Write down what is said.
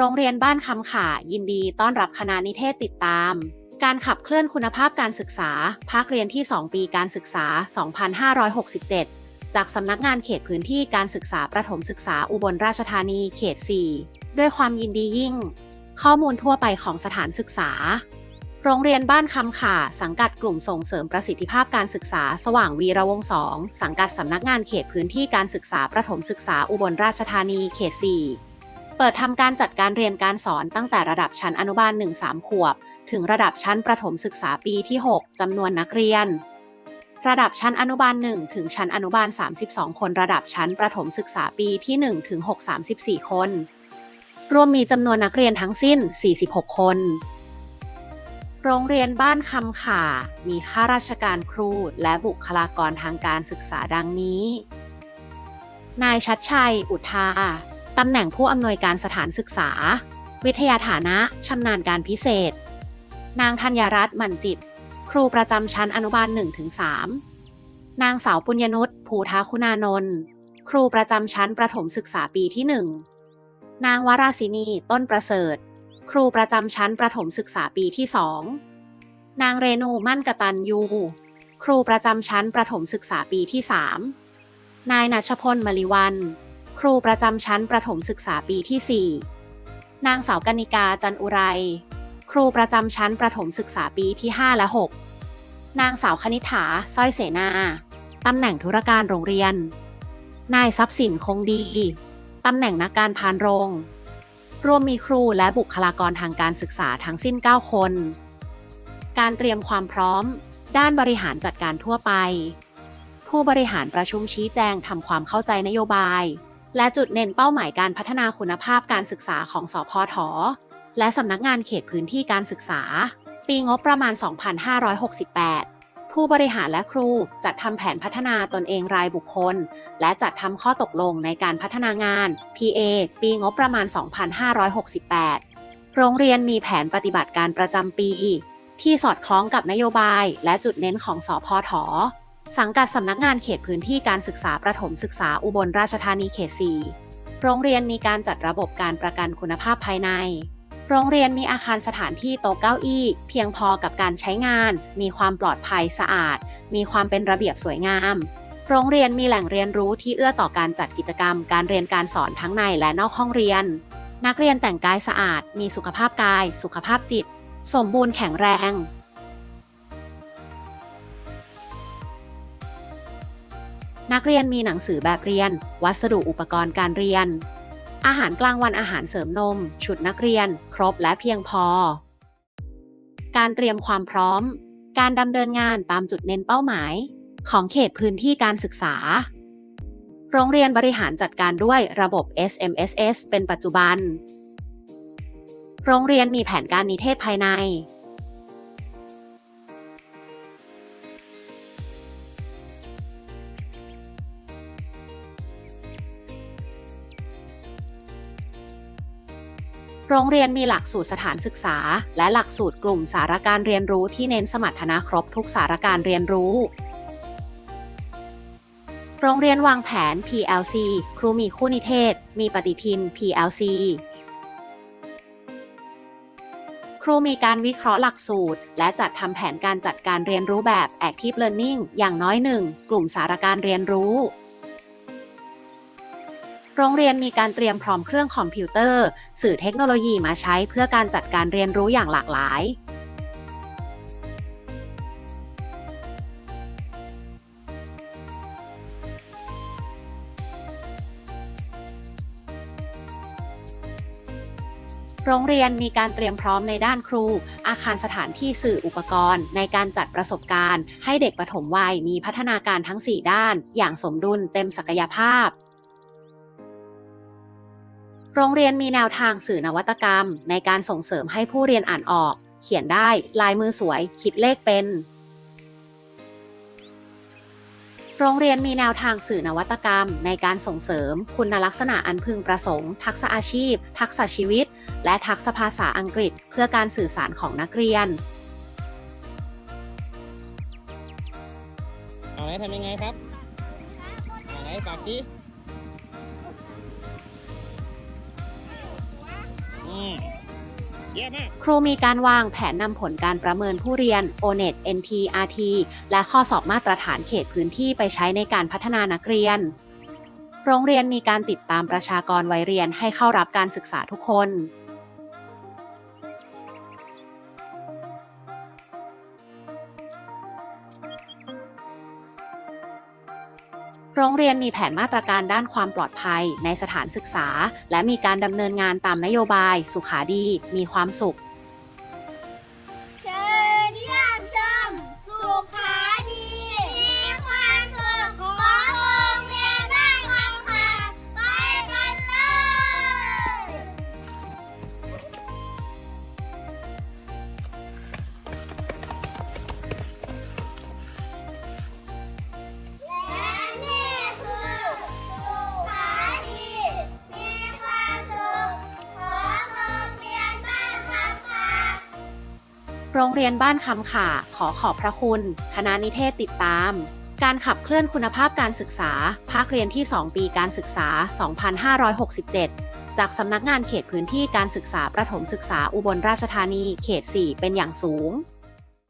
โรงเรียนบ้านคำขายินดีต้อนรับคณะนิเทศติดตาม การขับเคลื่อนคุณภาพการศึกษา ภาคเรียนที่ 2 ปีการศึกษา 2567 จากสำนักงานเขตพื้นที่การศึกษาประถมศึกษาอุบลราชธานีเขต 4 ด้วยความยินดียิ่ง ข้อมูลทั่วไปของสถานศึกษา โรงเรียนบ้านคำขาสังกัดกลุ่มส่งเสริมประสิทธิภาพการศึกษา สว่างวีระวงศ์สองสังกัดสำนักงานเขตพื้นที่การศึกษาประถมศึกษาอุบลราชธานีเขต 4 เปิดทำการจัดการเรียนการสอนตั้งแต่ระดับชั้นอนุบาล 1-3 ขวบ ถึงระดับชั้นประถมศึกษาปีที่ 6จำนวนนักเรียน ระดับชั้นอนุบาล 1 ถึงชั้นอนุบาล 32 คน ระดับชั้นประถมศึกษาปีที่1ถึง6 34 คน รวมมีจำนวนนักเรียนทั้งสิ้น 46 คน โรงเรียนบ้านคำข่า มีข้าราชการครูและบุคลากรทางการศึกษาดังนี้ นายชัดชัย อุทา ตำแหน่งผู้อำนวยการสถานศึกษา วิทยาฐานะชำนาญการพิเศษ นางธัญรัตน์หมันจิต ครูประจำชั้นอนุบาล1-3 นางสาวปุญญนุชภูทาคุณานนท์ครูประจำชั้นประถมศึกษาปีที่ 1 นางวราศินีต้นประเสริฐ ครูประจำชั้นประถมศึกษาปีที่ 2 นางเรนูมั่นกตันยู ครูประจำชั้นประถมศึกษาปีที่ 3 นายนัชพลมลิวัน ครูประจำชั้นประถมศึกษาปีที่ 4 นางสาวกนิกาจันอุไร ครูประจำชั้นประถมศึกษาปีที่ 5 และ 6 นางสาวคณิษฐาสร้อยเสนา ตำแหน่งธุรการโรงเรียน นายทรัพย์สินคงดี ตำแหน่งนักการพานโรง รวมมีครูและบุคลากรทางการศึกษาทั้งสิ้น 9 คน การเตรียมความพร้อม ด้านบริหารจัดการทั่วไปผู้บริหารประชุมชี้แจงทำความเข้าใจนโยบาย และจุดเน้นเป้าหมายการพัฒนาคุณภาพการศึกษาของสพทและสำนักงานเขตพื้นที่การศึกษา ปีงบประมาณ 2568 ผู้บริหารและครูจัดทำแผนพัฒนาตนเองรายบุคคล และจัดทำข้อตกลงในการพัฒนางาน PA ปีงบประมาณ 2568 โรงเรียนมีแผนปฏิบัติการประจำปี ที่สอดคล้องกับนโยบายและจุดเน้นของสพท สังกัดสำนักงานเขตพื้นที่การศึกษาประถมศึกษาอุบลราชธานีเขต 4 โรงเรียนมีการจัดระบบการประกันคุณภาพภายใน โรงเรียนมีอาคารสถานที่โต๊ะเก้าอี้ เพียงพอกับการใช้งาน มีความปลอดภัยสะอาด มีความเป็นระเบียบสวยงาม โรงเรียนมีแหล่งเรียนรู้ที่เอื้อต่อการจัดกิจกรรม การเรียนการสอนทั้งในและนอกห้องเรียน นักเรียนแต่งกายสะอาด มีสุขภาพกาย สุขภาพจิต สมบูรณ์แข็งแรง นักเรียนมีหนังสือแบบเรียน วัสดุอุปกรณ์การเรียน อาหารกลางวันอาหารเสริมนม ชุดนักเรียน ครบและเพียงพอ การเตรียมความพร้อม การดำเนินงานตามจุดเน้นเป้าหมาย ของเขตพื้นที่การศึกษา โรงเรียนบริหารจัดการด้วยระบบ SMSS เป็นปัจจุบัน โรงเรียนมีแผนการนิเทศภายใน โรงเรียนมีหลักสูตรสถานศึกษา และหลักสูตรกลุ่มสารการเรียนรู้ที่เน้นสมรรถนะครบทุกสารการเรียนรู้ โรงเรียนวางแผน PLC ครูมีคู่นิเทศ มีปฏิทิน PLC ครูมีการวิเคราะห์หลักสูตร และจัดทำแผนการจัดการเรียนรู้แบบ Active Learning อย่างน้อยหนึ่งกลุ่มสารการเรียนรู้ โรงเรียนมีการเตรียมพร้อมเครื่องคอมพิวเตอร์ สื่อเทคโนโลยีมาใช้เพื่อการจัดการเรียนรู้อย่างหลากหลาย โรงเรียนมีการเตรียมพร้อมในด้านครู อาคารสถานที่สื่ออุปกรณ์ ในการจัดประสบการณ์ ให้เด็กปฐมวัยมีพัฒนาการทั้ง 4 ด้าน อย่างสมดุลเต็มศักยภาพ โรงเรียนมีแนวทางสื่อนวัตกรรม ในการส่งเสริมให้ผู้เรียนอ่านออก เขียนได้ ลายมือสวย คิดเลขเป็น โรงเรียนมีแนวทางสื่อนวัตกรรม ในการส่งเสริม คุณลักษณะอันพึงประสงค์ ทักษะอาชีพ ทักษะชีวิต และทักษะภาษาอังกฤษ เพื่อการสื่อสารของนักเรียนเอาไหนทำยังไงครับเอาไหนฝากชี้ ครูมีการวางแผนนำผลการประเมินผู้เรียน ONET NTRT และข้อสอบมาตรฐานเขตพื้นที่ไปใช้ในการพัฒนานักเรียน โรงเรียนมีการติดตามประชากรวัยเรียนให้เข้ารับการศึกษาทุกคน โรงเรียนมีแผนมาตรการด้านความปลอดภัยในสถานศึกษา และมีการดำเนินงานตามนโยบาย สุขาดี มีความสุข โรงเรียนบ้านคำข่าขอขอบพระคุณ คณะนิเทศติดตาม การขับเคลื่อนคุณภาพการศึกษา ภาคเรียนที่ 2 ปีการศึกษา 2567 จากสำนักงานเขตพื้นที่การศึกษาประถมศึกษาอุบลราชธานีเขต 4 เป็นอย่างสูง